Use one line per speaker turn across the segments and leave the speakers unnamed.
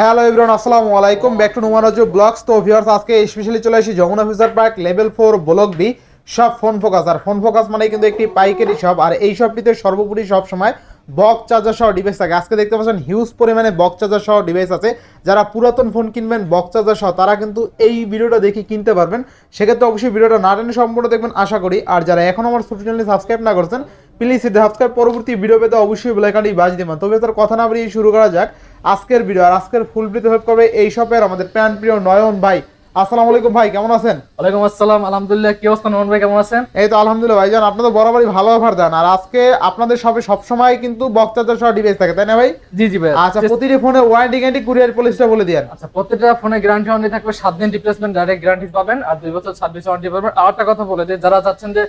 Hello everyone, আসসালামু আলাইকুম। Back to Numan blogs তো ভিউয়ার্স আজকে স্পেশালি চলে আসি Jamuna future park level four block B সব ফোন ফোকাস আর ফোন ফোকাস মানে কিন্তু একটি পাইকারি শপ আর এই শপটিতে সর্বোপরি সব সময় বক চার্জার সহ ডিভাইস থাকে। আজকে দেখতে পাচ্ছেন হিউজ পরিমাণে বক চার্জার সহ ডিভাইস আছে। যারা পুরাতন ফোন কিনবেন বক চার্জার সহ, তারা কিন্তু এই ভিডিওটা দেখে কিনতে পারবেন। সেক্ষেত্রে অবশ্যই ভিডিওটা না টেনে সম্পূর্ণ দেখবেন, আশা করি। আর যারা এখন আমার ছোট চ্যানেলে সাবস্ক্রাইব না করছেন প্লিজ সাবস্ক্রাইব পরবর্তী ভিডিও পেতে অবশ্যই বেলাইকানটি বাজ দিবেন। তবে তার কথা না বাড়িয়ে শুরু করা যাক। আজকের ভিডিও আর আজকের ফুল ভিডিও হেল্প করবে এই শপের আমাদের প্যান প্রিয় নয়ন ভাই। আসসালামু আলাইকুম ভাই কেমন আছেন?
ওয়ালাইকুম আসসালাম আলহামদুলিল্লাহ। কি অবস্থা নমন ভাই কেমন আছেন?
এই তো আলহামদুলিল্লাহ ভাইজান আপনাদের বরাবরই ভালো অফার দেন। আর আজকে আপনাদের শপে সবসময় কিন্তু বক্স চার্জার সহ ডিভাইস থাকে তাই না ভাই?
জি জি ভাই।
আচ্ছা প্রতিটি ফোনে ওয়ারেন্টি গ্যারান্টি কুরিয়ার পলিসিটা বলে
আচ্ছা প্রত্যেকটা ফোনে গ্যারান্টি ওয়ারেন্টি থাকবে সাত দিন রিপ্লেসমেন্ট ডাইরেক্ট গ্যারান্টি পাবেন আর দুই বছর সার্ভিস ওয়ারেন্টি পাবেন। আর একটা কথা বলে যারা চাচ্ছেন যে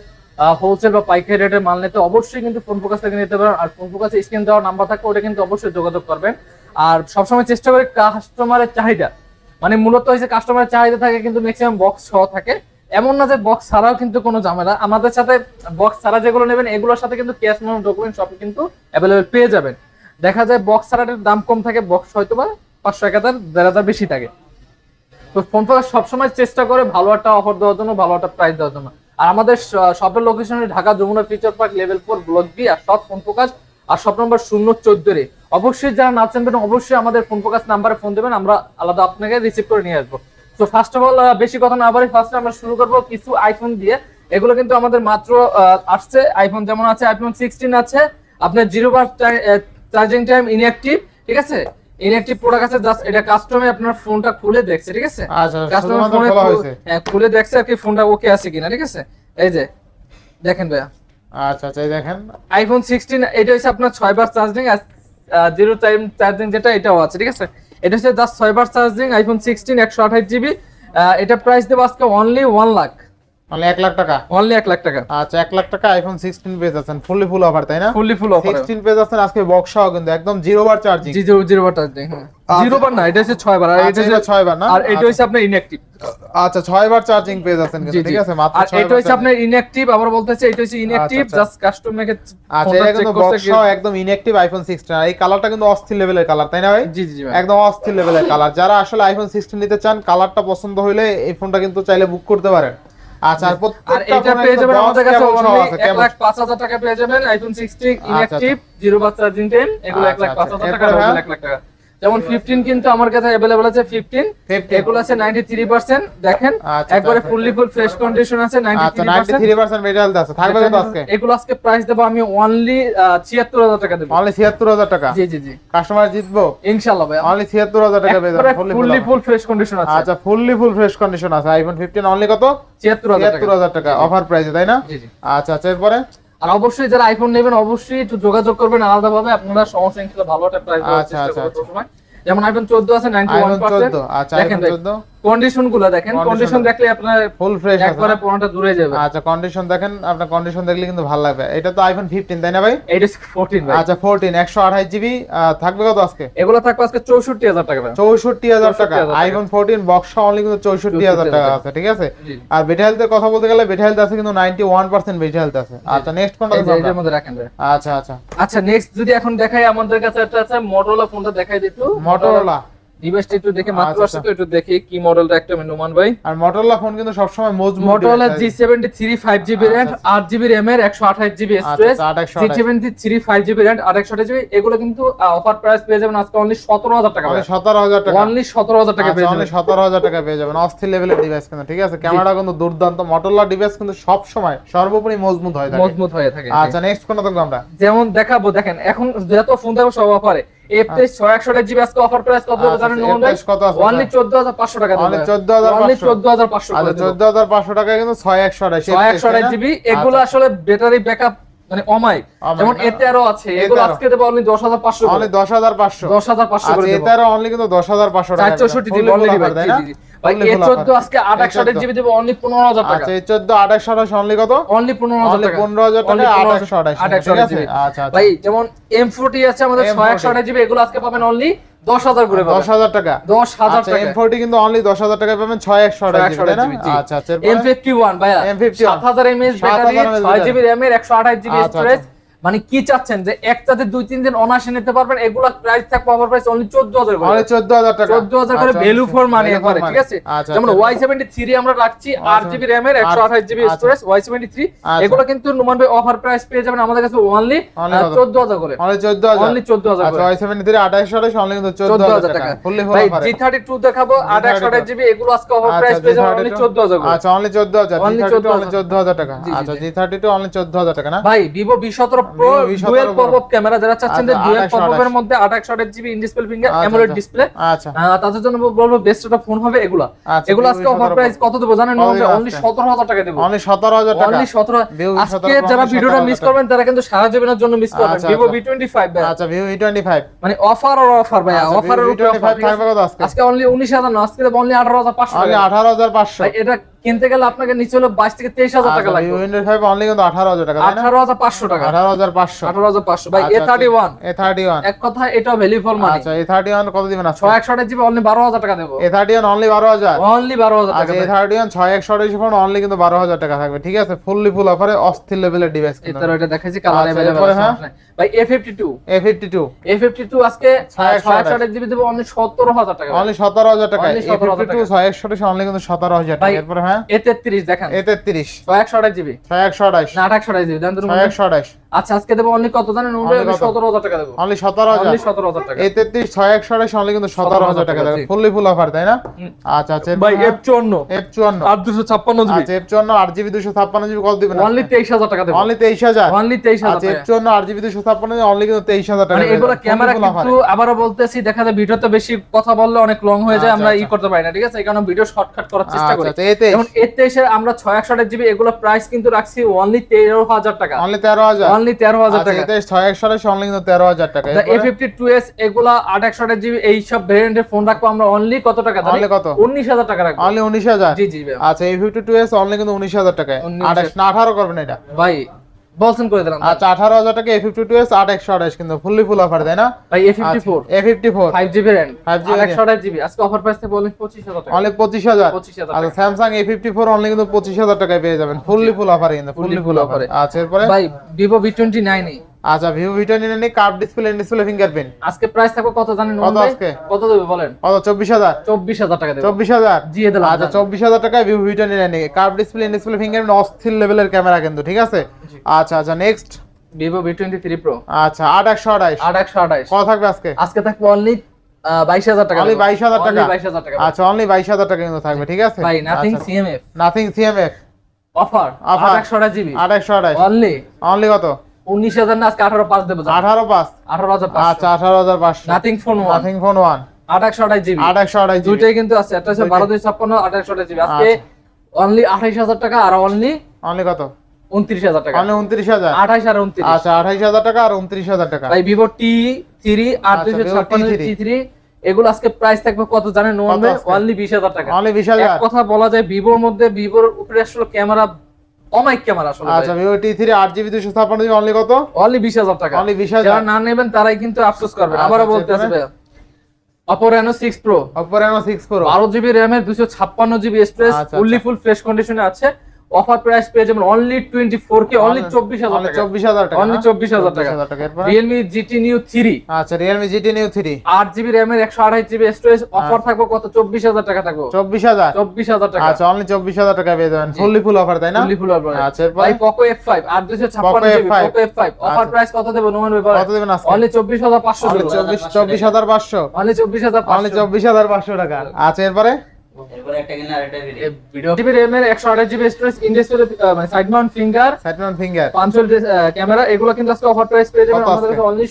হোলসেল বা পাইকারি রেটের মাল নিতে অবশ্যই কিন্তু ফোন ফোকাস থেকে নিতে পারেন। আর ফোন ফোকাসে স্ক্রিন দেওয়ার নাম্বার থাকবে ওটা কিন্তু অবশ্যই যোগাযোগ করবেন। আর সবসময় চেষ্টা করে কাস্টমারের চাহিদা। মানে মূলত হয়েছে কাস্টমারের চাহিদা থাকে কিন্তু ম্যাক্সিমাম বক্স সহ থাকে। এমন না যে বক্স ছাড়াও কিন্তু কোনো ঝামেলা। আমাদের সাথে বক্স ছাড়া যেগুলো নেবেন, এগুলোর সাথে কিন্তু ক্যাশ মেমো ডকুমেন্ট সব কিন্তু অ্যাভেলেবেল পেয়ে যাবেন। দেখা যায় বক্স ছাড়াটার দাম কম থাকে বক্স হয়তো বা পাঁচশো, এক হাজার, দেড় হাজার বেশি থাকে। তো ফোন ফোকাস সবসময় চেষ্টা করে ভালো একটা অফার দেওয়ার জন্য, ভালো একটা প্রাইস দেওয়ার জন্য। আর আমাদের শপের location Dhaka Jamuna future park level four block B আর সব ফোন ফোকাস আর শপ নম্বর শূন্য চোদ্দ রে অবশ্যই যারা না চিনবেন অবশ্যই আমাদের ফোন ফোকাস নাম্বারে ফোন দেবেন আমরা আলাদা আপনাকে রিসিভ করে নিয়ে আসব। তো ফার্স্ট অফ অল বেশি কথা না বাড়ি ফার্স্টে আমরা শুরু করব কিছু আইফোন দিয়ে। এগুলো কিন্তু আমাদের মাত্র আসছে। আইফোন যেমন আছে আইফোন সিক্সটিন আছে। আপনার জিরো বার চার্জিং টাইম ইনঅ্যাক্টিভ ঠিক আছে? ইনঅ্যাক্টিভ প্রোডাক্ট আছে জাস্ট এটা কাস্টমে আপনার ফোনটা খুলে দেখছে ঠিক আছে?
আচ্ছা
কাস্টমার ফোনে
খোলা হয়েছে।
হ্যাঁ খুলে দেখছে আর কি ফোনটা ওকে আছে কিনা ঠিক আছে? এই যে দেখেন ভাইয়া।
আচ্ছা আচ্ছা দেখেন।
আইফোন সিক্সটিন এটা হচ্ছে আপনার ছয় বার চার্জিং আর জিরো টাইম চার্জিং যেটা, এটাও আছে, ঠিক আছে? এটা হচ্ছে জাস্ট ছয় বার চার্জিং আইফোন সিক্সটিন একশো আঠাশ জিবি এটা প্রাইস দেবো আজকে অনলি ওয়ান লাখ
মানে এক লাখ টাকা?
অনলি এক লাখ টাকা।
আচ্ছা লাখ টাকা আইফোন সিক্সটিন পেয়ে যাচ্ছেন ফুললি ফুল অফার তাই না?
ফুললি ফুল অফার
সিক্সটিন পেয়ে যাচ্ছেন আজকে বক্স সহ কিন্তু একদম জিরো বার চার্জিং
জি জিরো জিরো বার চার্জিং হ্যাঁ। জিরো বার না এটা হচ্ছে ছয় বার আর এটা হচ্ছে
ছয় বার না?
আর এটা হচ্ছে আপনার ইনঅ্যাক্টিভ
আচ্ছা ছয় বার চার্জিং পেয়ে যাচ্ছেন কিন্তু ঠিক আছে মাত্র
আর এটা হচ্ছে আপনার ইনঅ্যাক্টিভ আবার বলতেছে এটা হচ্ছে ইনঅ্যাক্টিভ। জাস্ট কাস্টমারকে
আচ্ছা এটা কিন্তু বক্স সহ একদম ইনঅ্যাক্টিভ আইফোন 16 আর এই কালারটা কিন্তু অস্থির লেভেলের কালার তাই না ভাই?
জি জি জি
একদম অস্থির লেভেলের কালার যারা আসলে আইফোন 16 নিতে চান কালারটা পছন্দ হলে এই ফোনটা কিন্তু চাইলে বুক করতে পারেন। আচ্ছা আর
এটা পেয়ে যাবেন আমাদের কাছে এক লাখ পাঁচ হাজার টাকা পেয়ে যাবেন আইফোন সিক্সটি ইনঅ্যাক্টিভ জিরো বাচ্চা টাইম এগুলো এক লাখ
আচ্ছা,
পাঁচ
আচ্ছা।
হাজার টাকা
এরপরে
এক লাখ টাকা। যেমন ফিফটিন কিন্তু আমার কাছে অ্যাভেলেবল আছে ফিফটিন
15
এগুলো আছে নাইনটি থ্রি পার্সেন্ট দেখেন।
আচ্ছা,
একবারে
আচ্ছা।
ফুললি ফুল ফ্রেশ কন্ডিশন আছে নাইনটি
আচ্ছা
থ্রি
93% মেটাল আছে। থাকবে আজকে?
এগুলো আজকে প্রাইস দেবো আমি অনলি ছিয়াত্তর হাজার টাকা দেবো।
অনলি 76000 টাকা?
জি জি জি।
কাস্টমার জিতবো?
ইনশাল্লাহ ভাই
অনলি 76000 টাকা পেয়ে যাবেন
ফুললি ফুল ফ্রেশ কন্ডিশন আছে।
আচ্ছা ফুললি ফুল ফ্রেশ কন্ডিশন আছে। আইফোন 15 অনলি কত?
ছিয়াত্তর হাজার টাকা।
76000 টাকা। অফার প্রাইসে তাই না?
জি জি।
আচ্ছা আচ্ছা এরপরে?
আর অবশ্যই যারা আইফোন নেবেন অবশ্যই একটু যোগাযোগ করবেন আলাদাভাবে। আপনারা সমস্যা ভালো একটা প্রাইস দেওয়ার
আচ্ছা,
চেষ্টা
আচ্ছা,
করবেন
আচ্ছা।
যেমন আইফোন 14 আছে 91%
আইফোন 14 আচ্ছা আইফোন 14
কন্ডিশনগুলো দেখেন কন্ডিশন দেখলে আপনার
ফুল ফ্রেশ
একবারে
না?
দূরে যাবে।
আচ্ছা কন্ডিশন দেখেন আপনার কন্ডিশন দেখলে কিন্তু ভালো লাগবে। এটা তো আইফোন 15 তাই না ভাই?
এইটা 14 ভাই।
আচ্ছা 14 128 জিবি থাকবে কত আজকে?
এগুলো থাকবে আজকে 64000 টাকা
64000 টাকা। আইফোন 14 বক্স অনলি কিন্তু 64000 টাকা আছে ঠিক আছে? আর বেটা হেলথের কথা বলতে গেলে বেটা হেলথ আছে কিন্তু 91% বেটা হেলথ আছে। আচ্ছা নেক্সট কোনটা দেখব
এটার
আমরা?
মধ্যে রাখেন ভাই।
আচ্ছা আচ্ছা।
আচ্ছা নেক্সট যদি এখন দেখাই আমাদের কাছে একটা আছে মোটরোলা ফোনটা দেখাই দিত
মটোরোলা
ডিভাইসটা একটু দেখে মাত্র
আচ্ছা,
আসছে তো একটু দেখি কি মডেলটা একটা নোমান ভাই।
আর মটোরোলা ফোন কিন্তু মজবুত
Motorola. Seventy three five GB RAM আট জিবি র্যাম এর একশো আঠাশ জিবি স্টোরেজ
আচ্ছা, আচ্ছা,
জি
128
seventy three five GB RAM আর একশো জিবি এগুলো কিন্তু অফার প্রাইস পেয়ে যাবেন আজকে অনলি সতেরো হাজার টাকা
অনলি 17000 টাকা।
অনলি সতেরো হাজার টাকা পেয়ে যাবেন।
সতেরো হাজার টাকা পেয়ে যাবেন। অস্থির লেভেলের ডিভাইস কিন্তু ঠিক আছে? ক্যামেরা কিন্তু দুর্দান্ত। মটোরোলা ডিভাইস কিন্তু সব সময় সর্বোপরি মজবুত হয় থাকে।
মজবুত হয়ে থাকে
আচ্ছা নেক্সট কোনটা দেখব আমরা?
যেমন দেখাবো দেখেন এখন যত ফোন থাকবে সব অফারে এফতে ছয় একশো জিবি আজকে অফার প্রাইস কত
আচ্ছা,
জানেন
আচ্ছা,
নোমান ভাই
কত আছে
অনলি চোদ্দ হাজার পাঁচশো টাকা
Only 14,500
অনলি চোদ্দ হাজার পাঁচশো
আচ্ছা চোদ্দ হাজার পাঁচশো টাকা কিন্তু ছয় একশো আঠাশ
ছয় একশো আঠাশ জিবি এগুলো আসলে ব্যাটারি ব্যাকআপ মানে অমাইক যেমন এতে আরও আছে এগুলো আজকে দেবো অনলি দশ হাজার পাঁচশো
অনলি দশ হাজার পাঁচশো
দশ হাজার পাঁচশো
আচ্ছা
করে দেবো
এটারও অনলি কিন্তু দশ হাজার পাঁচশো টাকা
চার চৌষট্টি জিবি অনলি
তাই না?
ভাই
Fully
এ
full
চোদ্দ আজকে আট একশো
A14
জিবি দেবো অনলি পনেরো হাজার টাকা।
আচ্ছা এই চোদ্দ আট একশো আঠাশ অনলি
পনেরো হাজার
অনলি
টাকা।
পনেরো হাজার
Only
টাকা আট
15,000
একশো আঠাশ
আট একশো
ঠিক আছে?
জিবি।
আচ্ছা আচ্ছা।
ভাই যেমন এম ফোরটি আছে আমাদের ছয় একশো আঠাশ জিবি এগুলো আজকে পাবেন অনলি দশ হাজার করে
দশ হাজার টাকা।
দশ হাজার
আচ্ছা
টাকা।
এম ফোরটি কিন্তু অনলি দশ হাজার টাকা পাবেন ছয় একশো। আচ্ছা আচ্ছা
এম ফিফটি ওয়ান ভাইয়া।
M51
সাত হাজার এমএস
7000
ব্যাটারি ছয় জিবি র্যামের একশো আঠাশ জিবি
আচ্ছা,
স্টোরেজ মানে কি চাচ্ছেন যে একটাতে দুই তিন দিন অনাসে নিতে পারবেন এগুলা প্রাইস থাকবে অফার প্রাইস অনলি চোদ্দ হাজার
অনলি চোদ্দ হাজার টাকা
চোদ্দ হাজার করে
আচ্ছা,
ভ্যালু ফর মানি একবারে ঠিক আছে
আচ্ছা,
যেমন
আচ্ছা।
ওয়াই সেভেন্টি থ্রি আমরা রাখছি আট জিবি আঠাশ জিবি
আচ্ছা।
স্টোরেজ ওয়াই সেভেন্টি থ্রি
আচ্ছা।
এগুলো কিন্তু নুমান ভাই অফার প্রাইস পেয়ে যাবেন আমাদের কাছে অনলি
Only কত?
চোদ্দ হাজার করে
অনলি চোদ্দ হাজার
অনলি চোদ্দ হাজার
আচ্ছা
করে
ওয়াই সেভেন্টি থ্রি আঠাশ আঠাশ অনলি কিন্তু চোদ্দ
চোদ্দ
হাজার
হাজার
টাকা
টাকা
ফুললি
ভাই
ফুল
জি থার্টি টু দেখাবো আট একশো আঠাশ জিবি এগুলো আজকে অফার প্রাইস
আচ্ছা
পেয়ে যাবেন অনলি চোদ্দ হাজার করে
আচ্ছা অনলি চোদ্দ হাজার জি
Only
থার্টি টু
14,000
অনলি চোদ্দ হাজার টাকা
জি, জি,
আচ্ছা
জি।
জি থার্টি টু অনলি চোদ্দ হাজার টাকা না
ভাই ভিভো বি সতেরো pro
Vivo V17
dual
Pro।
Pop camera যারা চাচ্ছেন যে
আচ্ছা,
ডুয়েল
28
পপ এর মধ্যে আট একশো আঠাশ জিবি ইন ডিসপ্লে ফিঙ্গার
আচ্ছা,
অ্যামোলেড
আচ্ছা।
ডিসপ্লে তাদের জন্য বলব বেস্ট একটা ফোন হবে এগুলা। এগুলো আজকে অফার প্রাইস কত দেবো জানেন?
কত
অনলি
আজকে?
সতেরো। হাজার টাকা দেবো।
অনলি সতেরো হাজার টাকা।
অনলি সতেরো
Vivo V17
আজকে যারা ভিডিওটা মিস করবেন তারা কিন্তু সারা জীবনের জন্য মিস করবেন। ভিভো
আচ্ছা।
টোয়েন্টি ফাইভ
আচ্ছা টোয়েন্টি ফাইভ
মানে অফার আর অফার ভাই
আচ্ছা,
অফারের উপরে
V25 কত আজকে?
অনলি উনিশ হাজার না আজকে অনলি আঠারো হাজার পাঁচশো
অনলি
ভাই এটা কিনতে গেলে আপনাকে নিচে হলো বাইশ থেকে তেইশ হাজার টাকা
আচ্ছা
লাগবে।
টোয়েন্টি ফাইভ অনলি কিন্তু আঠারো হাজার টাকা
আঠারো হাজার পাঁচশো টাকা।
আঠারো হাজার পাঁচশো।
আঠারো হাজার পাঁচশো। ভাই A thirty one
A thirty one
এক কথা এটা ভ্যালু ফর মানি
আচ্ছা এ থার্টি ওয়ান কত দিবেন
ছয় একশো জিবি অনলি বারো হাজার টাকা দেবো।
এ থার্টি ওয়ান অনলি বারো হাজার?
অনলি বারো হাজার টাকা
এ থার্টি ওয়ান ছয় একশো আঠাশ ফোন অনলি কিন্তু বারো হাজার টাকা থাকবে ঠিক আছে? ফুললি ফুল অফারে অস্থির লেভেলের ডিভাইস কিন্তু।
এটার ওইটা দেখাইছি কালার অ্যাভেলেবল
হ্যাঁ?
ভাই A fifty two
A fifty two
A fifty two আজকে
ছয় একশো
একশো জিবি দেবো অনলি সতেরো হাজার টাকা।
অনলি সতেরো হাজার টাকা এ
17,000
ফিফটি টু
টাকা।
ছয় একশো আঠাশ অনলি কিন্তু সতেরো হাজার টাকা। এরপরে হ্যাঁ?
এ তেত্রিশ দেখেন।
এ তেত্রিশ।
ছয় একশো আঠাশ জিবি।
ছয় একশো আঠাশ।
না একশো আঠাশ জিবি দেন তো
ছয় একশো আঠাশ।
আচ্ছা আজকে দেবো অনলি কত জানেন? সতেরো হাজার টাকা দেবো।
অনলি সতেরো হাজার।
সতেরো হাজার টাকা।
এ তেত্রিশ ছয় একশো আঠাশ অনলি কিন্তু সতেরো হাজার টাকা
টাকা,
ফুললি ফুল অফার তাই না? আচ্ছা আচ্ছা
ভাই এফ চুয়ান্ন।
এফ চুয়ান্ন।
আট দুশো ছাপ্পান্ন জিবি।
আচ্ছা এফ চুয়ান্ন আট জিবি দুশো ছাপ্পান্ন জিবি কত দিবেন
অনলি তেইশ হাজার টাকা দেবো।
অনলি তেইশ হাজার?
অনলি তেইশ হাজার
আচ্ছা এফ
টাকা
চুয়ান্ন আট জিবি দুশো ছাপ্পান্ন অনলি কিন্তু তেইশ হাজার টাকা
মানে এগুলো ক্যামেরা
full offer
কিন্তু আবারও বলতেছি দেখা যায় ভিডিওতে বেশি কথা বললে অনেক লং হয়ে যায়
আচ্ছা,
আমরা ই
আচ্ছা।
করতে পারি না ঠিক আছে? এই কারণে ভিডিও শর্টকাট করার চেষ্টা
আচ্ছা
করি।
আচ্ছা এতে
যেমন আমরা ছয় একশো জিবি এগুলো প্রাইস কিন্তু রাখছি অনলি তেরো হাজার টাকা।
অনলি তেরো হাজার।
অনলি তেরো হাজার
আচ্ছা
টাকা।
এটা ছয় একশো আঠাশ অনলি কিন্তু তেরো হাজার টাকা।
এ ফিফটি টু এস এগুলা আট একশো আঠাশ জিবি এই সব ভেরিয়েন্টের ফোন রাখব আমরা অনলি কত টাকা
Only কত?
উনিশ হাজার টাকা রাখব।
অনলি উনিশ হাজার?
জি জি
আচ্ছা এই ফিফটি টু এস অনলি কিন্তু উনিশ হাজার টাকায়।
19,000
আঠাশ না আঠারো করবেন এটা।
ভাই বলছেন করে দিলাম
আচ্ছা আঠারো হাজার টাকা এ ফিফটি টু এস আট একশো আঠাশ কিন্তু ফুললি ফুল অফার তাই না?
ভাই A fifty four
A fifty four
five GB RAM
5GB
আর একশো আঠাশ আজকে অফার প্রাইস থেকে বলেন পঁচিশ হাজার টাকা।
অনলি পঁচিশ হাজার। আচ্ছা
টাকা।
স্যামসাং এ অনলি কিন্তু পঁচিশ হাজার টাকায় পেয়ে যাবেন। ফুললি ফুল অফার কিন্তু fully full
full
offer
offer এ।
আচ্ছা এরপরে?
ভাই ভিভো ভি টোয়েন্টি
আচ্ছা Vivo curve display display fingerprint
আজকে প্রাইস থাকবে কত জানেন
কত আজকে?
কত দেবে বলেন?
কত চব্বিশ হাজার?
চব্বিশ হাজার টাকা দেবে।
চব্বিশ হাজার?
জি দিলাম
আচ্ছা চব্বিশ হাজার টাকায় ভিভো ভিটো নিয়ে নিই কার্ভ ডিসপ্লে ডিসপ্লে ফিঙ্গারপ্রিন্ট অস্থির লেভেলের ক্যামেরা কিন্তু ঠিক আছে? আচ্ছা আচ্ছা next
Vivo V twenty three pro
আচ্ছা আট একশো আঠাইশ
আট একশো আঠাশ।
কত থাকবে আজকে?
আজকে থাকবে অনলি বাইশ হাজার টাকা
অনলি বাইশ হাজার টাকা?
বাইশ হাজার টাকা
আচ্ছা অনলি বাইশ হাজার টাকা কিন্তু থাকবে ঠিক আছে?
ভাই Nothing CMF
Nothing CMF
offer. আট একশো আঠাশ জিবি
আট একশো আঠাইশ
অনলি
অনলি কত?
উনিশ হাজার না আজকে আঠারো পাঁচ দেবো
আঠারো পাঁচ।
আঠারো হাজার
আচ্ছা আঠারো হাজার পাঁচশো।
Nothing phone one
Nothing phone one
আট একশো আঠাশ জিবি
আট একশো আঠাইশ
দুইটাই কিন্তু আছে একটা হচ্ছে বারো দুই ছাপ্পান্ন আট একশো আঠাশ জিবি আজকে অনলি আঠাইশ হাজার টাকা আর অনলি
অনলি কত?
উনত্রিশ হাজার টাকা।
উনত্রিশ হাজার?
আঠাইশ আর উনত্রিশ।
আচ্ছা আঠাইশ হাজার টাকা আর উনত্রিশ হাজার টাকা।
ভাই ভিভো টি থ্রি আট দুইশো ছাপ্পান্ন টি থ্রি এগুলো আজকে প্রাইস থাকবে কত জানেন? অনলি বিশ হাজার টাকা।
অনলি বিশ হাজার।
কথা বলা যায় ভিভোর মধ্যে ভিভোর উপরে আসলে ক্যামেরা অমাইক ক্যামেরা আসলে
আচ্ছা ভিভো টি থ্রি আট জিবি দুশো ছাপ্পান্ন জিবি অনলি কত?
অনলি বিশ হাজার টাকা।
অনলি বিশ হাজার।
যারা না নেবেন তারাই কিন্তু আফসোস করবে
আচ্ছা,
আবারও
আচ্ছা,
বলতে? আসবে বারো জিবি র্যামের দুশো ছাপ্পান্ন GB storage fully full fresh কন্ডিশনে আছে। অফার প্রাইস পেয়ে যাবেন only twenty four K only চব্বিশ হাজার
চব্বিশ হাজার টাকা
অনলি চব্বিশ হাজার টাকা রিয়েলমি জিটি নিউ থ্রি
আচ্ছা রিয়েলমি জিটি নিউ থ্রি
আট জিবি র্যামের একশো আঠাশ জিবি স্টোরেজ অফার থাকব কত চব্বিশ হাজার টাকা থাকব
চব্বিশ হাজার
চব্বিশ হাজার টাকা
আচ্ছা অনলি চব্বিশ হাজার টাকা পেয়ে যাবেন ফুললি ফুল অফার তাই না
ফুললি ফুল অফার
আচ্ছা এরপরে
ভাই পোকো এফ ফাইভ আট দুশো ছাপ্পান্ন GB
F5
Poco F five offer
আচ্ছা।
প্রাইস কত দেবো নোমান
কত দেবেন
অনলি চব্বিশ হাজার পাঁচশো
চব্বিশ চব্বিশ হাজার পাঁচশো
অনলি চব্বিশ হাজার
অনলি চব্বিশ হাজার পাঁচশো টাকা আচ্ছা এরপরে
মানে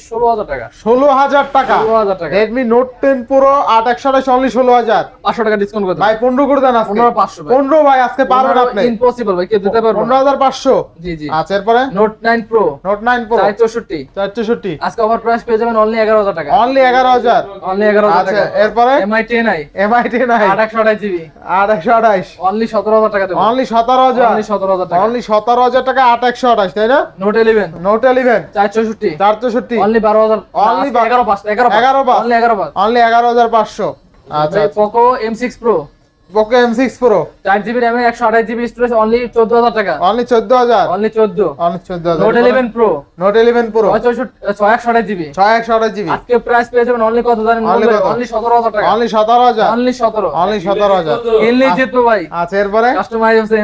ষোলো হাজার টাকা।
ষোলো হাজার টাকা।
ষোলো হাজার
রেডমি নোট টেন প্রো আট একশো আঠাশ অনলি ষোলো হাজার।
পাঁচশো টাকা ডিসকাউন্ট করে
ভাই পনেরো করে দেন
পনেরো পাঁচশো
পনেরো ভাই আজকে পারবেন আপনি।
ইম্পসিবল ভাই কেউ দিতে পারব
পনেরো হাজার পাঁচশো।
জি জি।
আচ্ছা এরপরে?
Note nine pro
note nine pro
চার চৌষট্টি।
চার চৌষট্টি।
আজকে অফার প্রাইস পেয়ে যাবেন অনলি এগারো হাজার টাকা।
অনলি এগারো হাজার।
অনলি এগারো হাজার
আচ্ছা
টাকা।
এরপরে?
Mi ten I
Mi ten I
আট একশো আঠাশ জিবি?
আট একশো আঠাশ
অনলি সতেরো হাজার টাকা
অনলি সতেরো হাজার।
অনলি সতেরো হাজার টাকা।
অনলি সতেরো হাজার টাকা আট একশো আঠাশ তাই না?
নোট ইলেভেন
নোট ইলেভেন
চার চৌষট্টি।
চার চৌষট্টি।
অনলি বারো হাজার।
অনলি
এগারো পাঁচ এগারো
এগারো পাঁচ।
অনলি এগারো পাঁচ।
অনলি এগারো হাজার পাঁচশো। আচ্ছা
Poco M six pro
Poco M six pro
চার জিবি র্যামের একশো আঠাশ জিবি স্টোরেজ অনলি চোদ্দ হাজার টাকা।
অনলি চোদ্দ হাজার?
অনলি চোদ্দ।
অনলি চোদ্দ হাজার।
Note eleven pro
note eleven pro
ছয় একশো আঠাশ জিবি
ছয় একশো আঠাশ জিবি
আজকে প্রাইস পেয়ে যাবেন অনলি কত জানেন? অনলি সতেরো হাজার টাকা।
অনলি সতেরো হাজার?
অনলি সতেরো।
অনলি সতেরো হাজার।
কিনলে যেত ভাই।
আচ্ছা এরপরে?
কাস্টমাইজ হচ্ছে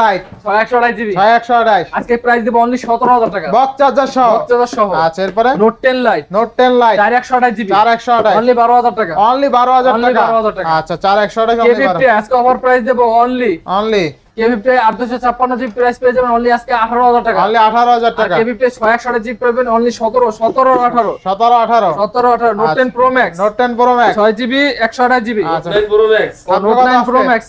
লাইট ছয় একশো আঠাশ জিবি
ছয় একশো আঠাশ।
আজকে প্রাইস দেবো অনলি সতেরো হাজার টাকা।
বক্স চার্জার সহ।
বাচ্চাদের সহ।
আচ্ছা এরপরে?
Note ten lite
note ten lite
চার একশো আঠাশ জিবি
চার একশো আঠাশ।
অনলি বারো হাজার টাকা।
অনলি বারো হাজার
Only
টাকা।
12,000 টাকা।
আচ্ছা চার একশো আঠাশ
কে ফিফটি আজকে অফার প্রাইস দেবো অনলি
অনলি
কে ফিফটি আট দুশো ছাপ্পান্ন জিবি প্রাইস পেয়ে যাবেন অনলি আজকে আঠারো হাজার টাকা।
অনলি আঠারো হাজার টাকা।
কে ফিফটি ছয় একশো আঠাশ জিবি পাবেন অনলি সতেরো সতেরো আঠারো।
সতেরো আঠারো।
সতেরো আঠারো note ten pro max
note ten pro max
ছয় জিবি একশো আঠাশ জিবি
আচ্ছা।
নোট
থাকবে কত
নাইন প্রো
আজকে?
ম্যাক্স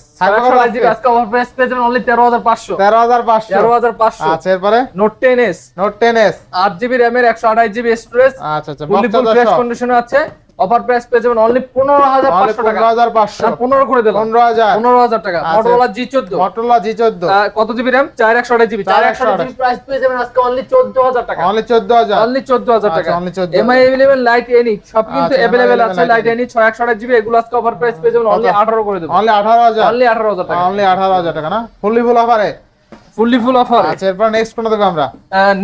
জিবি
আজকে?
আজকে অফার প্রাইস পেয়ে যাবেন অনলি তেরো হাজার পাঁচশো।
তেরো হাজার পাঁচশো।
তেরো হাজার পাঁচশো।
আচ্ছা এরপরে?
Note ten S
note ten S
আট জিবি র্যামের একশো আঠাশ জিবি স্টোরেজ
আচ্ছা আচ্ছা।
ফুল ফ্রেশ কন্ডিশনে আছে। অফার প্রাইস পেয়ে যাবেন অনলি পনেরো হাজার
অনলি
পাঁচশো টাকা।
হাজার পাঁচশো।
পনেরো করে দিলাম।
পনেরো হাজার।
পনেরো হাজার টাকা।
আচ্ছা।
মটোরোলা জি চোদ্দ।
মটোরোলা জি চোদ্দ।
কত জিবি র্যাম চার একশো আঠাশ জিবি চার একশো আঠাশ প্রাইস পেয়ে যাবেন আজকে অনলি চোদ্দ হাজার টাকা।
অনলি চোদ্দ হাজার।
অনলি চোদ্দ হাজার
আচ্ছা,
টাকা।
only 14,000
Mi available lite any সব কিন্তু
আচ্ছা,
অ্যাভেলেবেল আছে লাইট এনি ছয় একশো আঠাশ জিবি এগুলো আজকে অফার প্রাইস পেয়ে যাবেন। অনলি
কত?
আঠারো করে দেবো
অনলি আঠারো হাজার।
অনলি আঠারো হাজার টাকা।
অনলি আঠারো হাজার টাকা না? ফুললি ফুল অফারে
ফুললি ফুল অফার
আচ্ছা এরপর নেক্সট কোনটা দেবো আমরা?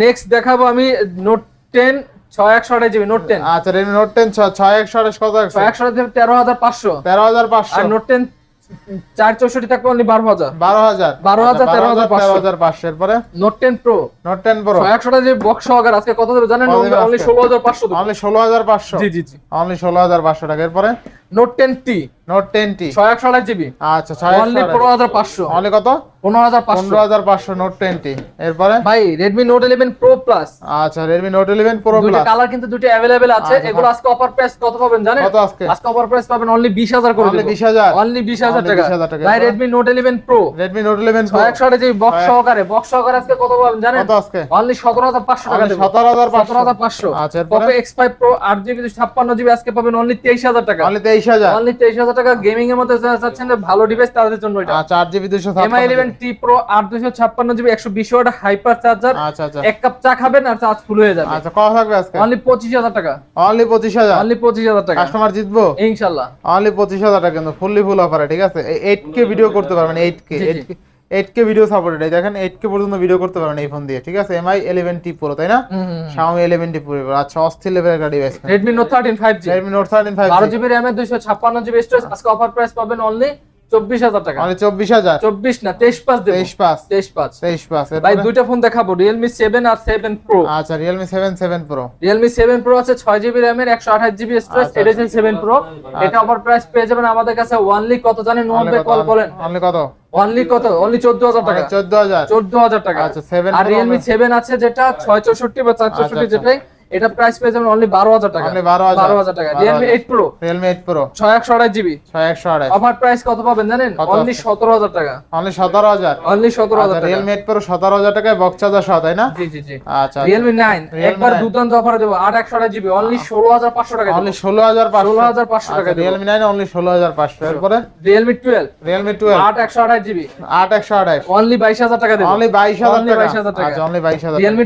নেক্সট দেখাবো আমি নোট টেন ছয় একশো আঠাশ জিবি নোট টেন
আচ্ছা রেডমি নোট টেন ছয় একশো কত একশো?
ছয় একশো আঠাশ জিবি তেরো হাজার পাঁচশো।
তেরো হাজার পাঁচশো।
আর নোট টেন চার চৌষট্টি থাকবে অনলি বারো হাজার।
বারো হাজার।
12,000, 13,500
তেরো হাজার পাঁচশো। এরপরে?
প্রো
নোট টেন প্রো
ছয় একশো আঠাশ জিবি বক্স সহকারে আজকে কত দেবে জানেন? অনলি
আজকে?
ষোলো হাজার পাঁচশো দেবো।
অনলি ষোলো হাজার পাঁচশো।
জি জি জি।
অনলি ষোলো হাজার পাঁচশো টাকা। এরপরে?
Note ten T
note ten T
ছয় একশো জিবি
আচ্ছা ছয়
অনলি পনেরো হাজার পাঁচশো।
অনলি কত?
পনেরো হাজার
পনেরো হাজার পাঁচশো নোট টেন টি এরপরে?
ভাই Redmi note eleven pro plus
আচ্ছা Redmi note eleven pro plus
colour কিন্তু দুটো অ্যাভেলেবেল আছে।
আচ্ছা,
এগুলো আজকে অফার প্রাইস কত পাবেন জানেন?
কত আজকে?
আজকে অফার প্রাইস পাবেন অনলি বিশ হাজার করে
অনলি বিশ হাজার।
অনলি বিশ হাজার টাকা। ভাই Redmi note eleven pro
Redmi note eleven pro
ছয় একশো আঠাশ জিবি বক্স সহকারে। বক্স সহকারে আজকে কত পাবেন জানেন?
কত আজকে?
অনলি সতেরো হাজার পাঁচশো টাকা
Only
দেবো।
17,500
সতেরো হাজার পাঁচশো।
আচ্ছা?
এক্স ফাইভ প্রো আট জিবি ছাপ্পান্ন জিবি আজকে পাবেন অনলি তেইশ হাজার টাকা।
অনলি তেইশ হাজার।
অনলি টাকা গেমিং এর মধ্যে চাচ্ছেন ভালো ডিভাইস তাদের জন্য এটা।
আচ্ছা
ওয়াট হাইপার চার্জার
আচ্ছা আচ্ছা।
এক কাপ চা খাবেন আর চার্জ ফুল হয়ে যাবে।
আচ্ছা কত থাকবে আজকে?
অনলি পঁচিশ হাজার টাকা।
অনলি
টাকা।
কাস্টমার জিতবো?
ইনশাল্লাহ।
অনলি পঁচিশ হাজার টাকা কিন্তু ফুললি ফুল অফারে ঠিক আছে? ভিডিও করতে পারবেন এইট কে
জি, জি।
এইট কে ভিডিও সাপোর্টেড দেখেন এইট কে পর্যন্ত ভিডিও করতে পারেন এই ফোন দিয়ে ঠিক আছে? এমআই ইলেভেন টি প্রো তাই না? শাওমি ইলেভেন টি প্রো আচ্ছা অস্থির লেভেলের একটা device
Redmi note thirteen five G
Redmi note thirteen five
বারো জিবি র্যামের দুইশো ছাপ্পান্ন জিবি স্টোরেজ আজকে অফার প্রাইস পাবেন অনলি চব্বিশ হাজার টাকা।
অনলি চব্বিশ হাজার।
চব্বিশ না তেইশ পাঁচ
তেইশ পাঁচ।
তেইশ পাঁচ।
তেইশ পাঁচ
ভাই দুইটা ফোন দেখাবো রিয়েলমি সেভেন আর সেভেন প্রো
আচ্ছা Realme seven seven pro
Realme seven pro আছে ছয় জিবি র্যামের একশো আঠাশ জিবি স্টোরেজ
আচ্ছা।
এটা সেভেন প্রো এটা অফার প্রাইস পেয়ে যাবেন আমাদের কাছে ওয়ানলি কত জানেন? নোমান কল বলেন।
অনলি কত?
ওয়ানলি কত? অনলি চোদ্দ হাজার টাকা।
চোদ্দ হাজার।
চোদ্দ হাজার টাকা।
আচ্ছা, 7
আর রিয়েলমি সেভেন আছে যেটা ছয় চৌষট্টি বা চার চৌষট্টি
আচ্ছা।
যেটাই। এটা প্রাইস পেয়ে যাবেন অনলি 12000 টাকা।
অনলি 12000
টাকা।
Realme 8
Pro Realme 8 Pro
6128 GB 6128
offer price কত পাবেন জানেন? অনলি 17000 টাকা।
অনলি 17000
অনলি
17000
টাকা।
Realme 8 Pro 17000 টাকায় বক্স চার্জার সহ তাই না?
জি জি জি।
আচ্ছা Realme 9 একবার
দুর্দান্ত অফার দেব। 8128 GB অনলি 16500 টাকা
অনলি 16500
16500 টাকা
Realme 9 অনলি 16500 এরপরে?
Realme 12
Realme 12
আট
GB 8128
অনলি 22000 টাকা দেব।
অনলি
22000 টাকা।
অনলি
22000 টাকা।
অনলি হাজার
Realme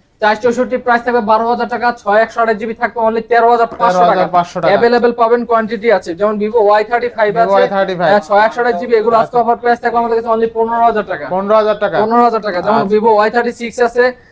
চার চৌষট্টি প্রাইস থাকবে বারো হাজার টাকা ছয় একশো আট জিবি থাকবে অনলি তেরো হাজার পাঁচশো টাকা।
13,500 টাকা।
অ্যাভেলেবেল পাবেন কোয়ান্টিটি আছে যেমন ভিভো ওয়াই থার্টি ফাইভ আছে
Y35
হ্যাঁ, ছয় একশো আট জিবি এগুলো আজকে অফার প্রাইস থাকবে আমাদের কাছে অনলি পনেরো হাজার টাকা।
পনেরো হাজার টাকা।
পনেরো হাজার টাকা যেমন ভিভো ওয়াই থার্টি সিক্স আছে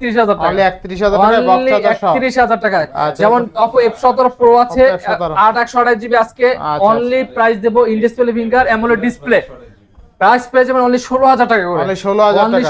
31000
টাকা।
যেমন অপো আছে 8 128 জিবি আজকে অনলি প্রাইস দেবো ইনডিসপ্লে ফিঙ্গার এমন ডিসপ্লে প্রাইস পেয়ে যাবেন অনলি ষোলো হাজার টাকা করে।
অনলি ষোলো হাজার
অনলি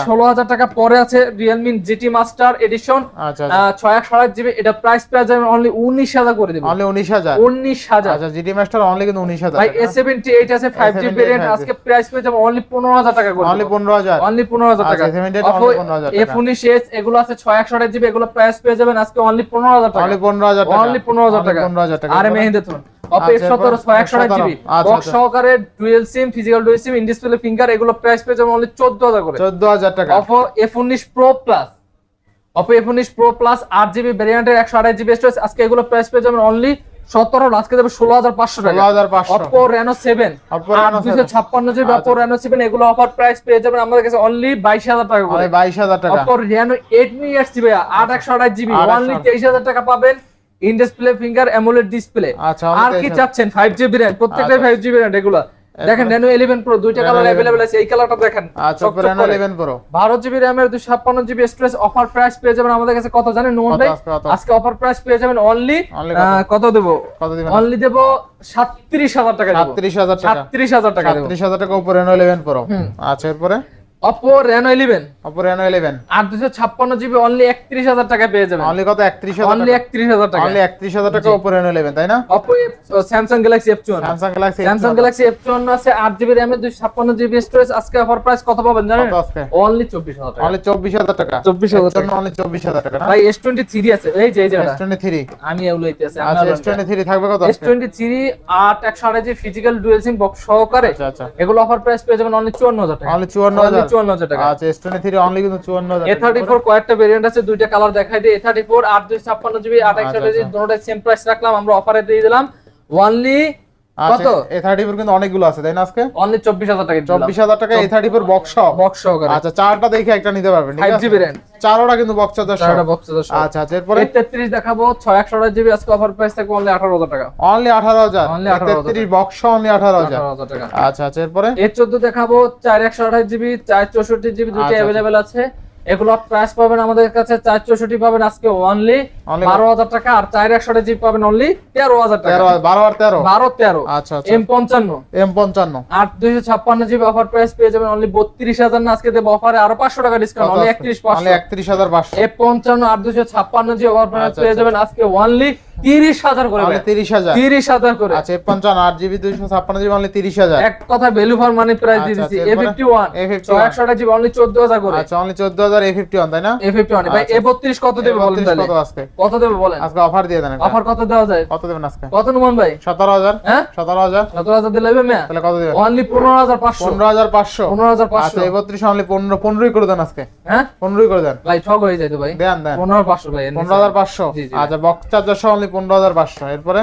টাকা।
পরে আছে রিয়েলমি জিটি মাস্টার এডিশন
আচ্ছা আচ্ছা।
ছয় একশো আট জিবি এটা প্রাইস পেয়ে যাবেন অনলি উনিশ হাজার করে দেবেন।
অনলি উনিশ হাজার।
উনিশ হাজার।
আচ্ছা জিটি মাস্টার অনলি কিন্তু উনিশ হাজার
ভাই এ সেভেন্টি এইট আছে ফাইভ জি ভেরিয়েন্ট আজকে প্রাইস পেয়ে যাবেন অনলি পনেরো হাজার টাকা করে
অনলি পনেরো হাজার।
অনলি পনেরো হাজার টাকা।
আচ্ছা, 15,000
এফ উনিশ এস এগুলো আছে ছয় একশো আট জিবি এগুলো প্রাইস পেয়ে যাবেন আজকে অনলি পনেরো হাজার টাকা।
অনলি পনেরো হাজার টাকা।
অনলি পনেরো হাজার টাকা।
পনেরো হাজার টাকা।
আর অপো
আচ্ছা,
এফ সতেরো ছয় একশো আট জিবি
আচ্ছা,
বক্স
আচ্ছা।
সহকারে dual sim physical dual sim in display finger এগুলো প্রাইস পেয়ে যাবেন অনলি চোদ্দ হাজার করে।
চোদ্দ হাজার টাকা।
অপো এফ উনিশ প্রো প্লাস অপো এফ উনিশ প্রো প্লাস আট জিবি ভ্যারিয়েন্টের একশো আঠাশ জিবি স্টোরেজ আজকে এগুলো প্রাইস পেয়ে যাবেন অনলি সতেরো আজকে যাবে ষোলো হাজার পাঁচশো টাকা। অপো রেনো সেভেন দুশো
7
ছাপ্পান্ন জিবি অপো রেনো সেভেন এগুলো অফার প্রাইস পেয়ে যাবেন আমাদের কাছে অনলি বাইশ হাজার টাকা
বাইশ হাজার টাকা।
অপো রেনো এইট জিবি আট একশো আঠাশ জিবি
8
অনলি তেইশ হাজার টাকা পাবেন। In display finger AMOLED display
আচ্ছা,
আর কি
23,000
চাচ্ছেন? র্যাম প্রত্যেকটাই
আচ্ছা।
র্যাম এগুলো। দেখেন রেনো ইলেভেন প্রো দুইটা কালার
11
অ্যাভেলেবল আছে এই কালারটা দেখেন
আচ্ছা
করে।
ইলেভেন প্রো
বারো জিবি র্যামের দুশো ছাপ্পান্ন জিবি স্টোরেজ অফার প্রাইস পেয়ে যাবেন আমাদের কাছে। কত জানেন নোমান ভাই?
আজকে
অফার প্রাইস পেয়ে যাবেন অনলি
কত?
দেবো?
কত দিবেন?
অনলি দেবো সাতত্রিশ হাজার টাকা দেবো।
সাতত্রিশ হাজার টাকা।
সাতত্রিশ হাজার টাকা দেবো।
সাতত্রিশ হাজার টাকা উপরে রেনো ইলেভেন প্রো আচ্ছা এরপরে?
Oppo Reno eleven
Oppo Reno eleven
আর দুশো ছাপ্পান্ন জিবি অনলি একত্রিশ হাজার টাকা পেয়ে যাবেন।
অনলি কত? একত্রিশ হাজার
অনলি একত্রিশ হাজার টাকা
অনলি একত্রিশ টাকা উপরে রেনো ইলেভেন তাই না?
অপো স্যামসাং গ্যালাক্সি এফ চুয়ান্ন।
স্যামসাং গ্যালাক্সি
স্যামসাং গ্যালাক্সি আছে আট জিবি র্যামের দুশো ছাপ্পান্ন জিবি স্টোরেজ আজকে অফার প্রাইস কত পাবেন জানেন?
কত আজকে?
চব্বিশ হাজার টাকা।
অনলি চব্বিশ হাজার টাকা।
24,000 টাকা।
অনলি চব্বিশ টাকা
ভাই এস টোয়েন্টি থ্রি আছে। এই যে এই যেটা
এস
আমি এগুলো
আচ্ছা থাকবে কত
ফিজিক্যাল ডুয়েল সিম বক্স সহকারে অফার প্রাইস পেয়ে যাবেন টাকা।
অনলি হাজার
চুয়ান্ন হাজার টাকা।
আচ্ছা এস টোয়েন্টি থ্রি অনলি কিন্তু চুয়ান্ন হাজার
এ থার্টি ফোর কয়েকটা ভেরিয়েন্ট আছে দুইটা কালার দেখাই দিই। এ থার্টি ফোর আট ছাপ্পান্ন জিবি আট একশো
আচ্ছা, আচ্ছা।
দুটোটাই সেম প্রাইস রাখলাম আমরা অফারে দিয়ে দিলাম। অনলি কত?
এ থার্টি ফোর কিন্তু অনেকগুলো আছে তাই না আজকে?
অনলি চব্বিশ হাজার টাকা
চব্বিশ হাজার টাকা A thirty four box
box সহকারে
আচ্ছা চারটা দেখে একটা নিতে পারবেন ঠিক
ফাইভ
আছে?
জিবি র্যাম
চারোটা কিন্তু বক্স চার্জার
চারটা বক্স
আচ্ছা আচ্ছা এরপরে?
তেত্রিশ দেখাবো ছয় একশো আঠাশ জিবি আজকে অফার প্রাইস থাকবে অনলি আঠারো হাজার টাকা।
অনলি
18,000
বক্স
টাকা।
আচ্ছা আচ্ছা এরপরে?
এর চোদ্দ দেখাবো চার একশো আঠাশ জিবি চার চৌষট্টি জিবি দুটো
আচ্ছা, আচ্ছা।
অ্যাভেলেবেল আছে। এগুলো প্রাইস পাবেন আমাদের কাছে চার চৌষট্টি পাবেন আজকে অনলি বারো হাজার টাকা আর চার একশো আঠাশ পাবেন অনলি তেরো হাজার টাকা।
বারো আর তেরো?
বারো তেরো।
আচ্ছা আচ্ছা।
এম পঞ্চান্ন।
এম পঞ্চান্ন।
আট দুইশো ছাপ্পান্ন অফার প্রাইস পেয়ে যাবেন অনলি বত্রিশ হাজার না আজকে দেবো অফারে আরও পাঁচশো টাকা ডিসকাউন্ট অনলি একত্রিশ
অনলি
পাঁচশো
একত্রিশ হাজার পাঁচশো।
এ পঞ্চান্ন দুশো ছাপ্পান্ন জিবি অফার প্রাইস
আচ্ছা,
পেয়ে
আচ্ছা।
যাবেন আজকে অনলি তিরিশ হাজার করে
তিরিশ হাজার।
তিরিশ হাজার করে।
আচ্ছা এফ পঞ্চান্ন আট জিবি দুইশো ছাপ্পান্ন জিবি অনলি তিরিশ হাজার।
এক কথা ভ্যালু ফর মানি প্রাইস দিয়ে
আচ্ছা,
দিচ্ছি
আচ্ছা,
এ ফিফটি ওয়ান
A51
ছয় একশো টাকা জিবি অনলি চোদ্দ হাজার করে।
আচ্ছা অনলি চোদ্দ হাজার ফিফটি ওয়ান তাই না?
এ ফিফটি ওয়ান ভাই
আচ্ছা।
এ বত্রিশ কত দেবে বলেন তাহলে?
কত আজকে?
কত দেবে বলেন?
আজকে অফার দিয়ে দেন
অফার কত দেওয়া যায়?
কত দেবেন আজকে?
কত নুমান ভাই?
সতেরো হাজার।
হ্যাঁ?
সতেরো হাজার।
সতেরো হাজার দিলে হবে মেয়া?
তাহলে কত দেবেন?
অনলি পনেরো হাজার পাঁচশো।
পনেরো হাজার পাঁচশো।
পনেরো হাজার পাঁচশো।
আচ্ছা এই বত্রিশ অনলি পনেরো পনেরোই করে দেন আজকে।
হ্যাঁ?
পনেরোই করে দেন।
ভাই ঠক হয়ে যাইতো ভাই।
দেন দেন।
পনেরো পাঁচশো ভাই
পনেরো হাজার পাঁচশো।
জি, জি।
আচ্ছা বক্স চার্জার সহ অনলি পনেরো হাজার পাঁচশো। এরপরে?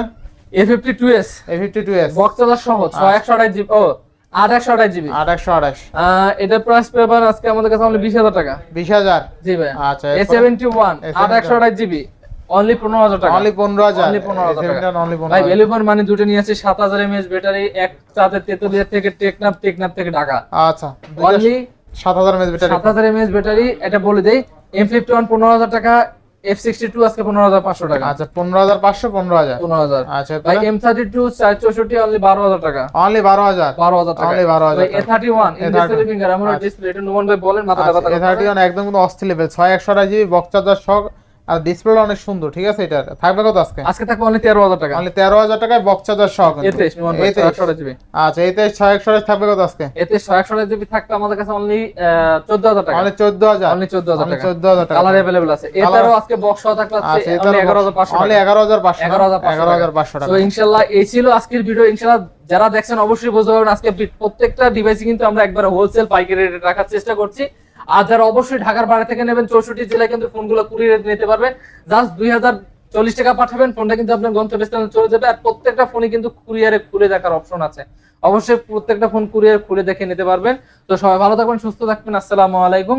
A fifty two S
A fifty two S
box charger সহ
আচ্ছা।
ছয় একশো আঠাশ জিবি ও আট আঠাশ জিবি।
একশো আঠাশ
এটা প্রাইস পেপার আজকে আমাদের কাছে বিশ হাজার টাকা।
বিশ হাজার?
জি ভাই
আচ্ছা
এ সেভেন্টি ওয়ান আট একশো আঠাশ জিবি অনলি পনেরো হাজার টাকা।
অনলি পনেরো হাজার?
Only 15,000 টাকা। ভাই
পনেরো
ভ্যালু দুটো নিয়ে সাত হাজার এমএএচ ব্যাটারি এক চার্জের তেতুলিয়া থেকে টেকনাফ টেকনাফ থেকে ঢাকা।
আচ্ছা
অনলি
সাত হাজার এমএস ব্যাটারি
সাত হাজার এমএএচ ব্যাটারি এটা বলে দেই এম ফিফটি ওয়ান পনেরো হাজার টাকা এফ সিক্সটি টু আজকে পনেরো হাজার পাঁচশো টাকা।
আচ্ছা পনেরো হাজার পাঁচশো পনেরো হাজার।
পনেরো হাজার।
আচ্ছা
ভাই এম থার্টি টু চার চৌষট্টি অনলি বারো হাজার টাকা।
অনলি বারো হাজার।
বারো হাজার টাকা।
Only 12,000
A thirty one
A31
finger আমরা ডিসপ্লে এটা নুমান ভাই বলেন মাথা কথা
এ থার্টি ওয়ান একদম কিন্তু অস্থির লেভেল ছয় একশো আঠাশ জিবি বক্স চার্জার সহ আর ডিসপ্লে অনেক সুন্দর ঠিক আছে? এটা থাকবে কত আজকে?
আজকে থাকবে অনলি তেরো হাজার টাকা।
অনলি তেরো হাজার টাকায় বক্স চার্জার সহ কিন্তু।
এতে নুমান ভাই
এতে
একশো জিবি।
আচ্ছা এতে ছয় একশো আঠাশ থাকবে কত আজকে?
এতে ছয় একশো জিবি থাকবে আমাদের কাছে অনলি চোদ্দ হাজার টাকা।
অনলি চোদ্দ হাজার।
অনলি চোদ্দ হাজার
অনলি
টাকা।
চোদ্দ হাজার টাকা।
কালার অ্যাভেলেবল আছে। এটারও আজকে বক্স সহ এগারো হাজার পাঁচশো
অনলি এগারো হাজার পাঁচশো
এগারো হাজার পাঁচশো
এগারো হাজার পাঁচশো টাকা।
তো ইনশাল্লাহ এই ছিল আজকের ভিডিও ইনশাল্লাহ যারা দেখছেন অবশ্যই বুঝতে পারবেন আজকে প্রত্যেকটা ডিভাইসই কিন্তু আমরা একবার হোলসেল পাইকারি রেটে রাখার চেষ্টা করছি। আর যারা অবশ্যই ঢাকার বাইরে থেকে নেবেন চৌষট্টি জেলায় কিন্তু ফোনগুলো কুড়িয়ে নিতে পারবেন জাস্ট দুই হাজার চল্লিশ টাকা পাঠাবেন, ফোনটা কিন্তু আপনার গন্তব্যস্থানে চলে যাবে। আর প্রত্যেকটা ফোনে কিন্তু কুরিয়ারে খুলে দেখার অপশন আছে। অবশ্যই প্রত্যেকটা ফোন কুরিয়ার খুলে দেখে নিতে পারবেন। তো সবাই ভালো থাকবেন, সুস্থ থাকবেন। আসসালামু আলাইকুম।